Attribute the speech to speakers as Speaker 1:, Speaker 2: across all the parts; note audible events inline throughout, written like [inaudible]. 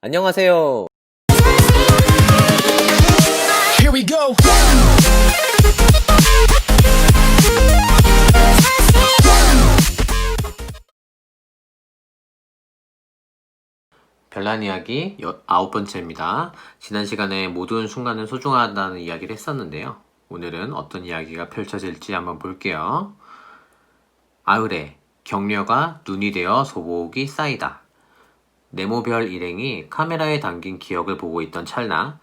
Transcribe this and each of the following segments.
Speaker 1: 안녕하세요.
Speaker 2: Here we go.
Speaker 1: 별난 이야기 여- 아홉 번째입니다. 지난 시간에 모든 순간은 소중하다는 이야기를 했었는데요. 오늘은 어떤 이야기가 펼쳐질지 한번 볼게요. 아을에 격려가 눈이 되어 소복이 쌓이다. 네모별 일행이 카메라에 담긴 기억을 보고 있던 찰나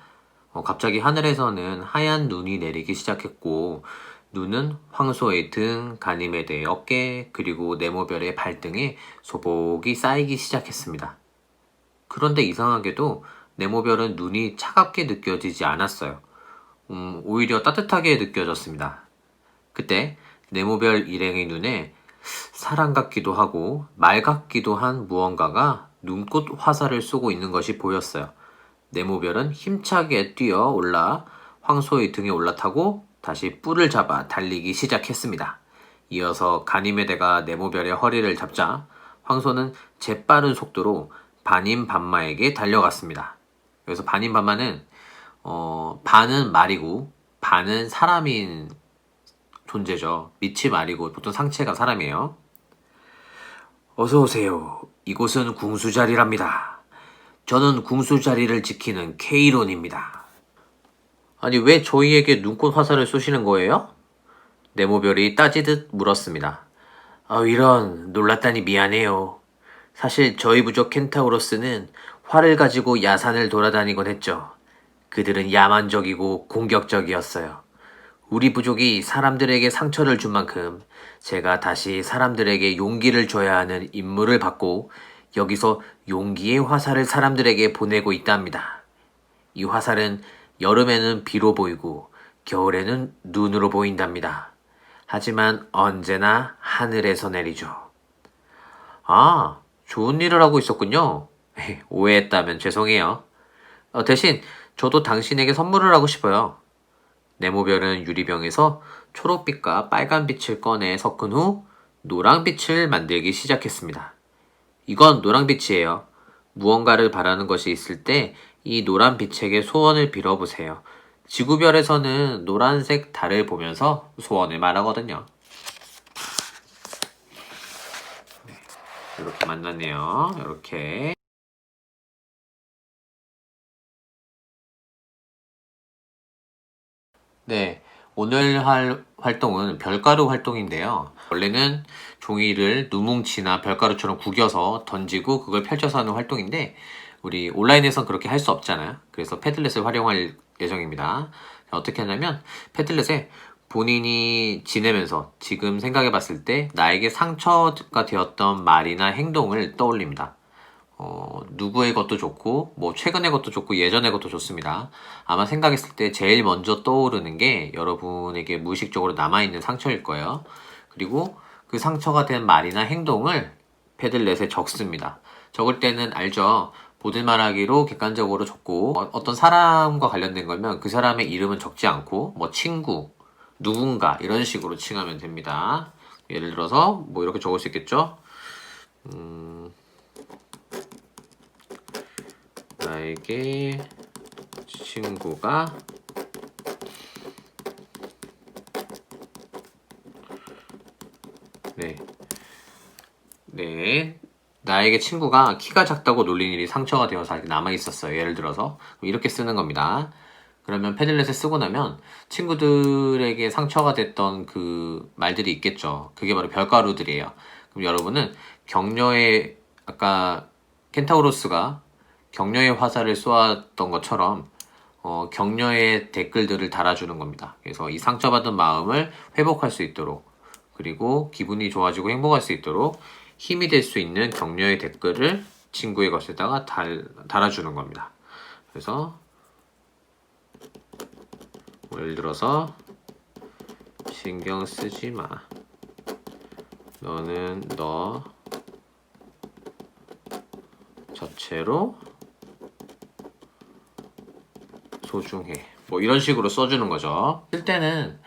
Speaker 1: 어, 갑자기 하늘에서는 하얀 눈이 내리기 시작했고 눈은 황소의 등, 가님에대의 어깨, 그리고 네모별의 발등에 소복이 쌓이기 시작했습니다. 그런데 이상하게도 네모별은 눈이 차갑게 느껴지지 않았어요. 음, 오히려 따뜻하게 느껴졌습니다. 그때 네모별 일행의 눈에 사람 같기도 하고 말 같기도 한 무언가가 눈꽃 화살을 쏘고 있는 것이 보였어요. 네모별은 힘차게 뛰어 올라 황소의 등에 올라타고 다시 뿔을 잡아 달리기 시작했습니다. 이어서 가니메데가 네모별의 허리를 잡자 황소는 재빠른 속도로 반인반마에게 달려갔습니다. 여기서 반인반마는 어, 반은 말이고 반은 사람인 존재죠. 밑이 말이고 보통 상체가 사람이에요. 어서 오세요. 이곳은 궁수 자리랍니다. 저는 궁수 자리를 지키는 케이론입니다. 아니 왜 저희에게 눈꽃 화살을 쏘시는 거예요? 네모별이 따지듯 물었습니다. 아 이런 놀랐다니 미안해요. 사실 저희 부족 켄타우로스는 활을 가지고 야산을 돌아다니곤 했죠. 그들은 야만적이고 공격적이었어요. 우리 부족이 사람들에게 상처를 준 만큼 제가 다시 사람들에게 용기를 줘야 하는 임무를 받고 여기서 용기의 화살을 사람들에게 보내고 있답니다. 이 화살은 여름에는 비로 보이고 겨울에는 눈으로 보인답니다. 하지만 언제나 하늘에서 내리죠. 아, 좋은 일을 하고 있었군요. [laughs] 오해했다면 죄송해요. 어, 대신 저도 당신에게 선물을 하고 싶어요. 네모별은 유리병에서 초록빛과 빨간빛을 꺼내 섞은 후 노랑빛을 만들기 시작했습니다. 이건 노랑빛이에요. 무언가를 바라는 것이 있을 때 이 노란빛에게 소원을 빌어보세요. 지구별에서는 노란색 달을 보면서 소원을 말하거든요. 이렇게 만났네요. 이렇게. 네. 오늘 할 활동은 별가루 활동인데요. 원래는 종이를 누뭉치나 별가루처럼 구겨서 던지고 그걸 펼쳐서 하는 활동인데 우리 온라인에선 그렇게 할 수 없잖아요. 그래서 패들렛을 활용할 예정입니다. 자, 어떻게 하냐면 패들렛에 본인이 지내면서 지금 생각해 봤을 때 나에게 상처가 되었던 말이나 행동을 떠올립니다. 어, 누구의 것도 좋고, 뭐, 최근의 것도 좋고, 예전의 것도 좋습니다. 아마 생각했을 때 제일 먼저 떠오르는 게 여러분에게 무의식적으로 남아있는 상처일 거예요. 그리고 그 상처가 된 말이나 행동을 패들렛에 적습니다. 적을 때는 알죠? 보들말하기로 객관적으로 적고, 어, 어떤 사람과 관련된 거면 그 사람의 이름은 적지 않고, 뭐, 친구, 누군가, 이런 식으로 칭하면 됩니다. 예를 들어서, 뭐, 이렇게 적을 수 있겠죠? 음, 나에게 친구가 네. 네. 나에게 친구가 키가 작다고 놀린 일이 상처가 되어서 아직 남아 있었어요. 예를 들어서 이렇게 쓰는 겁니다. 그러면 패들렛에 쓰고 나면 친구들에게 상처가 됐던 그 말들이 있겠죠. 그게 바로 별가루들이에요. 그럼 여러분은 격려의 아까 켄타우로스가 격려의 화살을 쏘았던 것처럼 어, 격려의 댓글들을 달아주는 겁니다. 그래서 이 상처받은 마음을 회복할 수 있도록 그리고 기분이 좋아지고 행복할 수 있도록 힘이 될 수 있는 격려의 댓글을 친구의 것에다가 달, 달아주는 겁니다. 그래서 뭐 예를 들어서 신경 쓰지 마. 너는 너 자체로 소중해. 뭐 이런 식으로 써주는 거죠. 쓸 때는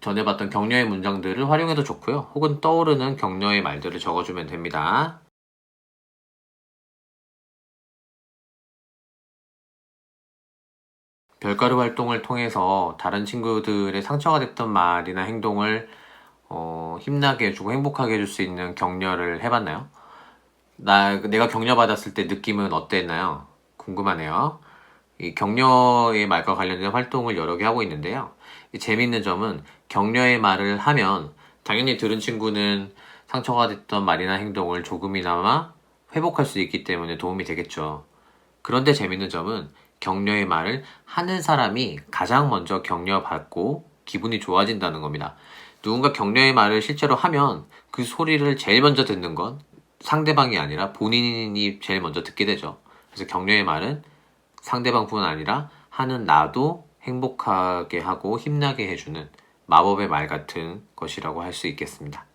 Speaker 1: 전에 봤던 격려의 문장들을 활용해도 좋고요. 혹은 떠오르는 격려의 말들을 적어주면 됩니다. 별가루 활동을 통해서 다른 친구들의 상처가 됐던 말이나 행동을 어, 힘나게 해주고 행복하게 해줄 수 있는 격려를 해봤나요? 나, 내가 격려받았을 때 느낌은 어땠나요? 궁금하네요. 이 격려의 말과 관련된 활동을 여러 개 하고 있는데요. 이 재미있는 점은 격려의 말을 하면 당연히 들은 친구는 상처가 됐던 말이나 행동을 조금이나마 회복할 수 있기 때문에 도움이 되겠죠. 그런데 재밌는 점은 격려의 말을 하는 사람이 가장 먼저 격려받고 기분이 좋아진다는 겁니다. 누군가 격려의 말을 실제로 하면 그 소리를 제일 먼저 듣는 건 상대방이 아니라 본인이 제일 먼저 듣게 되죠. 그래서 격려의 말은 상대방뿐 아니라 하는 나도 행복하게 하고 힘나게 해주는 마법의 말 같은 것이라고 할 수 있겠습니다.